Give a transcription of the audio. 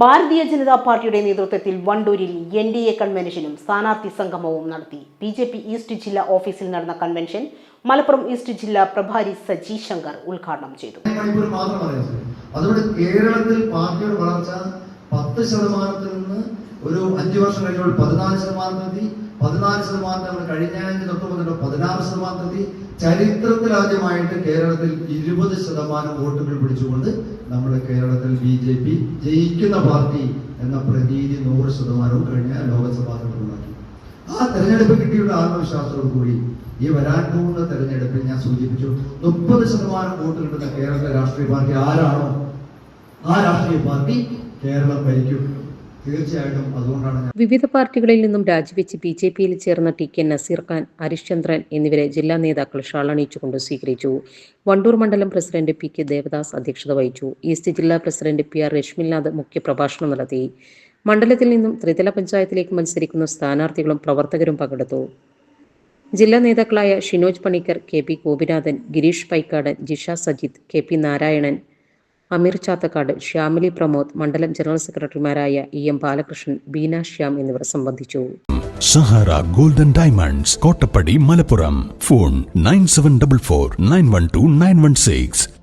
ഭാരതീയ ജനതാ പാർട്ടിയുടെ നേതൃത്വത്തിൽ വണ്ടൂരിൽ എൻ ഡി എ കൺവെൻഷനും സ്ഥാനാർത്ഥി സംഗമവും നടത്തി. ബി ജെ പി ഈസ്റ്റ് ജില്ലാ ഓഫീസിൽ നടന്ന കൺവെൻഷൻ മലപ്പുറം ഈസ്റ്റ് ജില്ലാ പ്രഭാരി സജി ശങ്കർ ഉദ്ഘാടനം ചെയ്തു. അതുകൊണ്ട് കേരളത്തിൽ പാർട്ടിയുടെ വളർച്ച പത്ത് ശതമാനത്തിൽ നിന്ന് ഒരു അഞ്ചു വർഷം കഴിഞ്ഞപ്പോൾ പതിനാല് ശതമാനം തീയതി പതിനാല് ശതമാനം നമ്മൾ കഴിഞ്ഞ തൊട്ട് മുതൽ പതിനാറ് ശതമാനം തീയതി ചരിത്രത്തിൽ ആദ്യമായിട്ട് കേരളത്തിൽ ഇരുപത് ശതമാനം വോട്ടുകൾ പിടിച്ചുകൊണ്ട് നമ്മൾ കേരളത്തിൽ ബി ജെ പി ജയിക്കുന്ന പാർട്ടി എന്ന പ്രതീതി നൂറ് ശതമാനവും കഴിഞ്ഞ ലോകസഭാ തെരഞ്ഞെടുപ്പുണ്ടാക്കി. ആ തെരഞ്ഞെടുപ്പ് കിട്ടിയുള്ള ആത്മവിശ്വാസത്തോടു കൂടി ഈ വരാൻ പോകുന്ന തെരഞ്ഞെടുപ്പിൽ ഞാൻ സൂചിപ്പിച്ചു മുപ്പത് ശതമാനം വോട്ട് കിട്ടുന്ന കേരളത്തിലെ രാഷ്ട്രീയ പാർട്ടി ആരാണോ? ആ രാഷ്ട്രീയ പാർട്ടി കേരളം ഭരിക്കും. വിവിധ പാർട്ടികളിൽ നിന്നും രാജിവെച്ച് ബി ജെ പിയിൽ ചേർന്ന ടി കെ നസീർ ഖാൻ ഹരിശ്ചന്ദ്രൻ എന്നിവരെ ജില്ലാ നേതാക്കൾ ഷാളണിയിച്ചുകൊണ്ട് സ്വീകരിച്ചു. വണ്ടൂർ മണ്ഡലം പ്രസിഡന്റ് പി കെ ദേവദാസ് അധ്യക്ഷത വഹിച്ചു. ഈസ്റ്റ് ജില്ലാ പ്രസിഡന്റ് പി ആർ രശ്മിനാഥ് മുഖ്യപ്രഭാഷണം നടത്തി. മണ്ഡലത്തിൽ നിന്നും ത്രിതല പഞ്ചായത്തിലേക്ക് മത്സരിക്കുന്ന സ്ഥാനാർത്ഥികളും പ്രവർത്തകരും പങ്കെടുത്തു. ജില്ലാ നേതാക്കളായ Shinoj Panicker K P Gopinathan Girish Paikkadan Jisha Sajith K P Narayanan Ameer Chathakkad Shyamili Pramod മണ്ഡലം ജനറൽ സെക്രട്ടറിമാരായ ഇ എം ബാലകൃഷ്ണൻ ബീന ശ്യാം എന്നിവർ സംബന്ധിച്ചു. Sahara golden diamonds Kottappadi Malappuram. Phone nine seven double four nine one two nine one six.